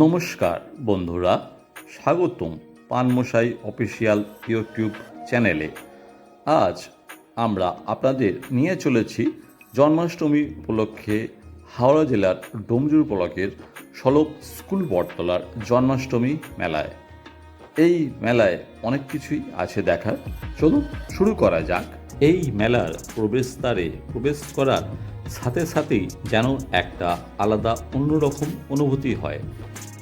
নমস্কার, বন্ধুরা। স্বাগতম পানমশাই অফিসিয়াল ইউটিউব চ্যানেলে। আজ আমরা আপনাদের নিয়ে চলেছি জন্মাষ্টমী উপলক্ষে হাওড়া জেলার ডোমজুর ব্লকের সলভ স্কুল বটতলার জন্মাষ্টমী মেলায়। এই মেলায় অনেক কিছুই আছে দেখার। চলুন শুরু করা যাক। এই মেলার প্রবেশদ্বারে প্রবেশ করার সাথে সাথেই যেন একটা আলাদা অন্যরকম অনুভূতি হয়।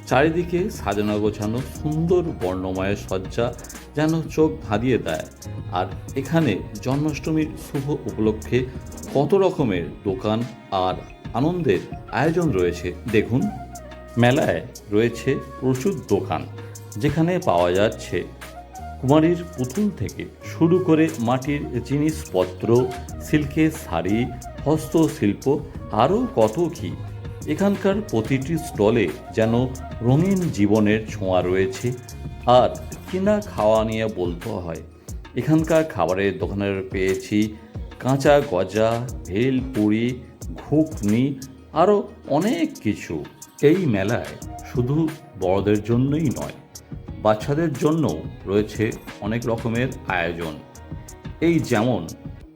চারিদিকে সাজানো গোছানো সুন্দর বর্ণময় সজ্জা যেন চোখ ধাঁধিয়ে দেয়। আর এখানে জন্মাষ্টমীর শুভ উপলক্ষে কত রকমের দোকান আর আনন্দের আয়োজন রয়েছে, দেখুন। মেলায় রয়েছে প্রচুর দোকান, যেখানে পাওয়া যাচ্ছে কুমারীর পুতুল থেকে শুরু করে মাটির জিনিসপত্র, সিল্কের শাড়ি, হস্তশিল্প, আরও কত কী, এখানকার প্রতিটি স্টলে যেন রঙিন জীবনের ছোঁয়া রয়েছে। আর কিনা খাওয়া নিয়ে বলতে হয়, এখানকার খাবারের দোকানে পেয়েছি কাঁচা গজা ভেল পুরি ঘুগনি, আরও অনেক কিছু। এই মেলায় শুধু বড়দের জন্যই নয় বাচ্চাদের জন্য রয়েছে অনেক রকমের আয়োজন। এই যেমন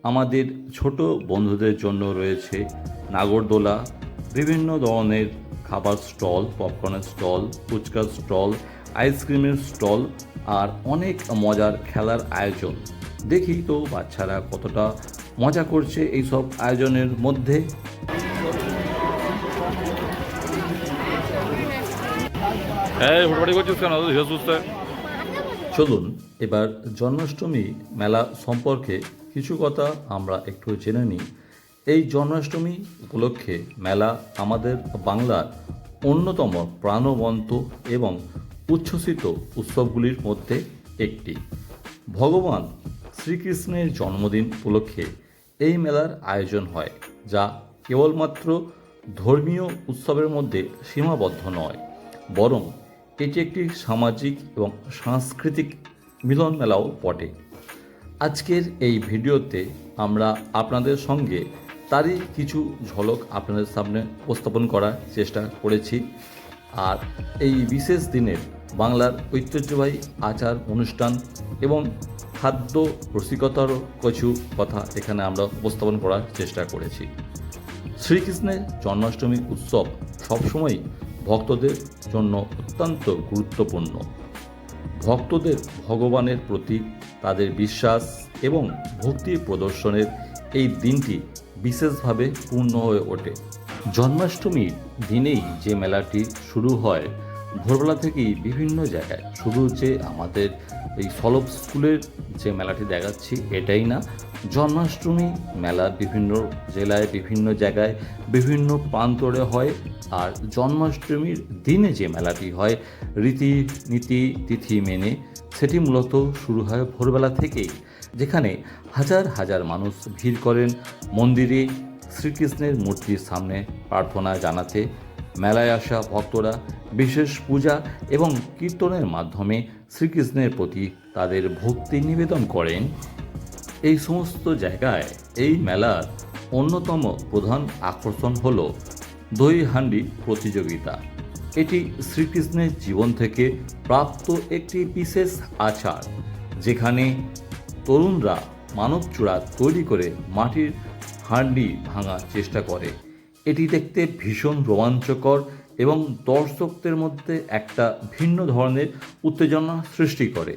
আমাদের ছোট বন্ধুদের জন্য রয়েছে নাগরদোলা, বিভিন্ন ধরনের খাবার স্টল, পপকর্নের স্টল ফুচকার স্টল, আইসক্রিমের স্টল আর অনেক মজার খেলার আয়োজন। দেখি তো বাচ্চারা কতটা মজা করছে এইসব আয়োজনের মধ্যে। চলুন, এবার জন্মাষ্টমী মেলা সম্পর্কে কিছু কথা আমরা একটু জেনে নিই। এই জন্মাষ্টমী উপলক্ষে মেলা আমাদের বাংলার অন্যতম প্রাণবন্ত এবং উচ্ছ্বসিত উৎসবগুলির মধ্যে একটি। ভগবান শ্রীকৃষ্ণের জন্মদিন উপলক্ষে এই মেলার আয়োজন হয়, যা কেবলমাত্র ধর্মীয় উৎসবের মধ্যে সীমাবদ্ধ নয়, বরং এটি একটি সামাজিক এবং সাংস্কৃতিক মিলন মেলাও বটে। আজকের এই ভিডিওতে আমরা আপনাদের সঙ্গে তারই কিছু ঝলক আপনাদের সামনে উপস্থাপন করার চেষ্টা করেছি। আর এই বিশেষ দিনের বাংলার ঐতিহ্যবাহী আচার অনুষ্ঠান এবং খাদ্য রসিকতারও কিছু কথা এখানে আমরা উপস্থাপন করার চেষ্টা করেছি। শ্রীকৃষ্ণের জন্মাষ্টমী উৎসব সবসময় ভক্তদের জন্য অত্যন্ত গুরুত্বপূর্ণ। ভক্তদের ভগবানের প্রতি তাদের বিশ্বাস এবং ভক্তি প্রদর্শনের এই দিনটি বিশেষভাবে পূর্ণ হয়ে ওঠে। জন্মাষ্টমীর দিনেই যে মেলাটি শুরু হয়, ভোরবেলা থেকেই বিভিন্ন জায়গায়। শুধু যে আমাদের এই সলভ স্কুলের যে মেলাটি দেখাচ্ছি, এটাই না। জন্মাষ্টমী মেলা বিভিন্ন জেলায়, বিভিন্ন জায়গায়, বিভিন্ন প্রান্তরে হয়। আর জন্মাষ্টমীর দিনে যে মেলাটি হয় রীতি নীতি তিথি মেনে সেটি মূলত শুরু হয় ভোরবেলা থেকেই, যেখানে হাজার হাজার মানুষ ভিড় করেন মন্দিরে শ্রীকৃষ্ণের মূর্তির সামনে প্রার্থনা জানাতে। মেলায় আসা ভক্তরা বিশেষ পূজা এবং কীর্তনের মাধ্যমে শ্রীকৃষ্ণের প্রতি তাদের ভক্তি নিবেদন করেন। এই সমস্ত জায়গায় এই মেলার অন্যতম প্রধান আকর্ষণ হল দই হান্ডি প্রতিযোগিতা। এটি শ্রীকৃষ্ণের জীবন থেকে প্রাপ্ত একটি বিশেষ আচার, যেখানে তরুণরা মানব চূড়া তৈরি করে মাটির হান্ডি ভাঙার চেষ্টা করে। এটি দেখতে ভীষণ রোমাঞ্চকর এবং দর্শকদের মধ্যে একটা ভিন্ন ধরনের উত্তেজনা সৃষ্টি করে।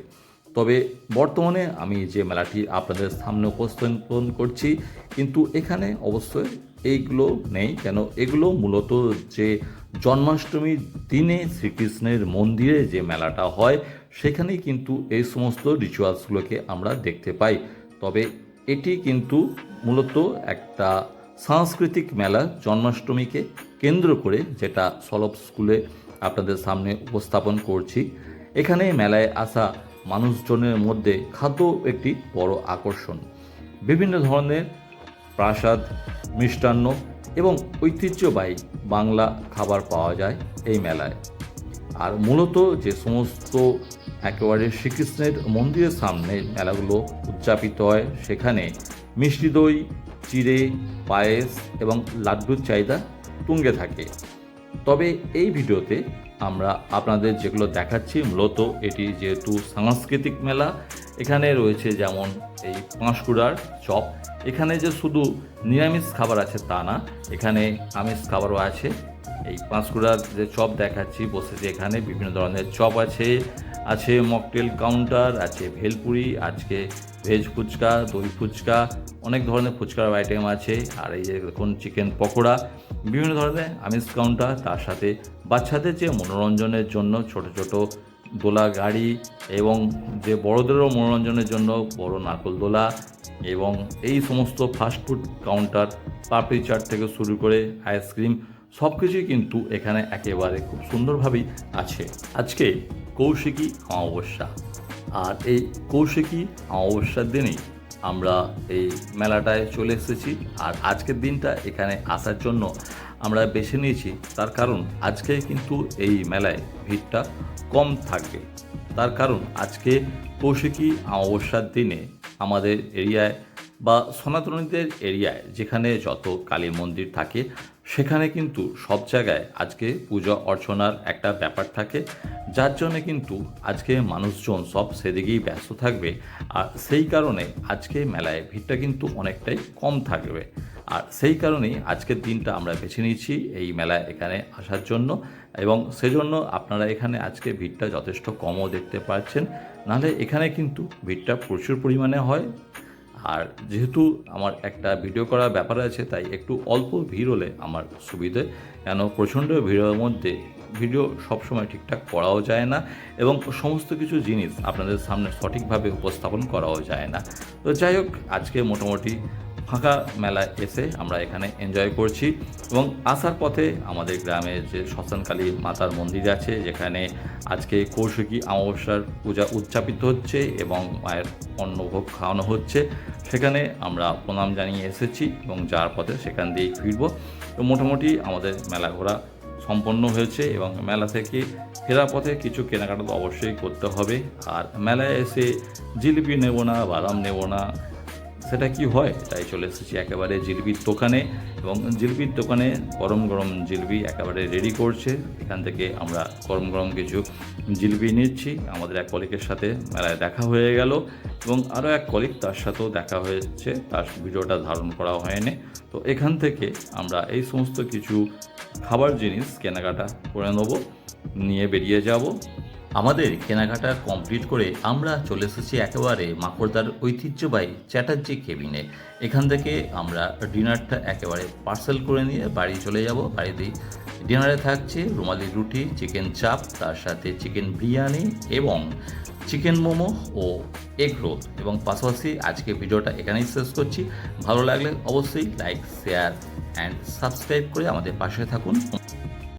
তবে বর্তমানে আমি যে মেলাটি আপনাদের সামনে উপস্থাপন করছি, কিন্তু এখানে অবশ্যই এইগুলো নেই কেন? এগুলো মূলত যে জন্মাষ্টমীর দিনে শ্রীকৃষ্ণের মন্দিরে যে মেলাটা হয়, সেখানেই কিন্তু এই সমস্ত রিচুয়ালসগুলোকে আমরা দেখতে পাই। তবে এটি কিন্তু মূলত একটা সাংস্কৃতিক মেলা জন্মাষ্টমীকে কেন্দ্র করে, যেটা সলভ স্কুলে আপনাদের সামনে উপস্থাপন করছি। এখানে মেলায় আসা মানুষজনের মধ্যে খাদ্য একটি বড় আকর্ষণ। বিভিন্ন ধরনের প্রাসাদ, মিষ্টান্ন এবং ঐতিহ্যবাহী বাংলা খাবার পাওয়া যায় এই মেলায়। আর মূলত যে সমস্ত একেবারে শ্রীকৃষ্ণের মন্দিরের সামনে মেলাগুলো উদযাপিত হয়, সেখানে মিষ্টি দই, চিড়ে, পায়েস এবং লাড্ডুর চাহিদা তুঙ্গে থাকে। তবে এই ভিডিওতে আমরা আপনাদের যেগুলো দেখাচ্ছি, মূলত এটি যেহেতু সাংস্কৃতিক মেলা, এখানে রয়েছে যেমন এই পাঁশকুড়ার চপ। এখানে যে শুধু নিরামিষ খাবার আছে তা না, এখানে আমিষ খাবারও আছে। এই পাঁশকুড়ার যে চপ দেখাচ্ছি বসেছে এখানে বিভিন্ন ধরনের চপ আছে। আছে মকটেল কাউন্টার, আছে ভেলপুরি, আজকে ভেজ ফুচকা, দই ফুচকা, অনেক ধরনের ফুচকার আইটেম আছে। আর এই যে দেখুন চিকেন পকোড়া, বিভিন্ন ধরনের আমিষ কাউন্টার তার সাথে বাচ্চাদের যে মনোরঞ্জনের জন্য ছোট ছোট দোলা গাড়ি এবং যে বড়দেরও মনোরঞ্জনের জন্য বড় নারকল দোলা এবং এই সমস্ত ফাস্টফুড কাউন্টার পাপড়ি চাট থেকে শুরু করে আইসক্রিম সব কিছুই কিন্তু এখানে একেবারে খুব সুন্দরভাবেই আছে। আজকে কৌশিকী অমাবস্যা। আর এই কৌশিকী অমাবস্যার দিনেই আমরা এই মেলাটায় চলে এসেছি আর আজকের দিনটা এখানে আসার জন্য আমরা বেছে নিয়েছি। তার কারণ আজকে কিন্তু এই মেলায় ভিড়টা কম থাকবে তার কারণ, আজকে কৌশিকী অমাবস্যার দিনে আমাদের এরিয়ায় বা সনাতনীদের এরিয়ায় যেখানে যত কালী মন্দির থাকে, সেখানে কিন্তু সব জায়গায় আজকে পূজা অর্চনার একটা ব্যাপার থাকে। যার জন্যে কিন্তু আজকে মানুষজন সব সেদিকেই ব্যস্ত থাকবে। আর সেই কারণে আজকে মেলায় ভিড়টা কিন্তু অনেকটাই কম থাকবে। আর সেই কারণেই আজকের দিনটা আমরা বেছে নিয়েছি এই মেলায় এখানে আসার জন্য। এবং সেজন্য আপনারা এখানে আজকে ভিড়টা যথেষ্ট কমও দেখতে পাচ্ছেন। নাহলে এখানে কিন্তু ভিড়টা প্রচুর পরিমাণে হয়। আর যেহেতু আমার একটা ভিডিও করার ব্যাপার আছে, তাই একটু অল্প ভিড় হলে আমার সুবিধে। কেন? প্রচণ্ড ভিড়ের মধ্যে ভিডিও সবসময় ঠিকঠাক করাও যায় না এবং সমস্ত কিছু জিনিস আপনাদের সামনে সঠিকভাবে উপস্থাপন করাও যায় না। তো যাই হোক, আজকে মোটামুটি ফাঁকা মেলায় এসে আমরা এখানে এনজয় করছি এবং আসার পথে আমাদের গ্রামে যে শ্মশানকালী মাতার মন্দির আছে, যেখানে আজকে কৌশিকী অমাবস্যার পূজা উদযাপিত হচ্ছে এবং মায়ের অন্নভোগ খাওয়ানো হচ্ছে। সেখানে আমরা প্রণাম জানিয়ে এসেছি এবং যাওয়ার পথে সেখান দিয়েই ফিরব। তো মোটামুটি আমাদের মেলা ঘোরা সম্পন্ন হয়েছে এবং মেলা থেকে ফেরার পথে কিছু কেনাকাটা তো অবশ্যই করতে হবে। আর মেলায় এসে জিলিপি নেব না, বাদাম নেব না সেটা কি হয়? তাই চলে এসেছি একেবারে জিলিপির দোকানে এবং জিলিপির দোকানে গরম গরম জিলিপি একেবারে রেডি করছে। এখান থেকে আমরা গরম গরম কিছু জিলিপি নিচ্ছি। আমাদের এক কলিকের সাথে মেলায় দেখা হয়ে গেল এবং আরও এক কলিক তার সাথেও দেখা হয়েছে। তার ভিডিওটা ধারণ করা হয়নি। তো এখান থেকে আমরা এই সমস্ত কিছু খাবার জিনিস কেনাকাটা করে নেব, নিয়ে বেরিয়ে যাব। আমাদের কেনাকাটা কমপ্লিট করে আমরা চলে এসেছি একেবারে মাকড়দার ঐতিহ্যবাহী চ্যাটার্জি কেবিনে। এখান থেকে আমরা ডিনারটা একেবারে পার্সেল করে নিয়ে বাড়ি চলে যাব। বাড়িতেই ডিনারে থাকছে রুমালি রুটি, চিকেন চাপ, তার সাথে চিকেন বিরিয়ানি এবং চিকেন মোমো ও এগ রোল। এবং পাশাপাশি আজকে ভিডিওটা এখানেই শেষ করছি। ভালো লাগলে অবশ্যই লাইক, শেয়ার অ্যান্ড সাবস্ক্রাইব করে আমাদের পাশে থাকুন।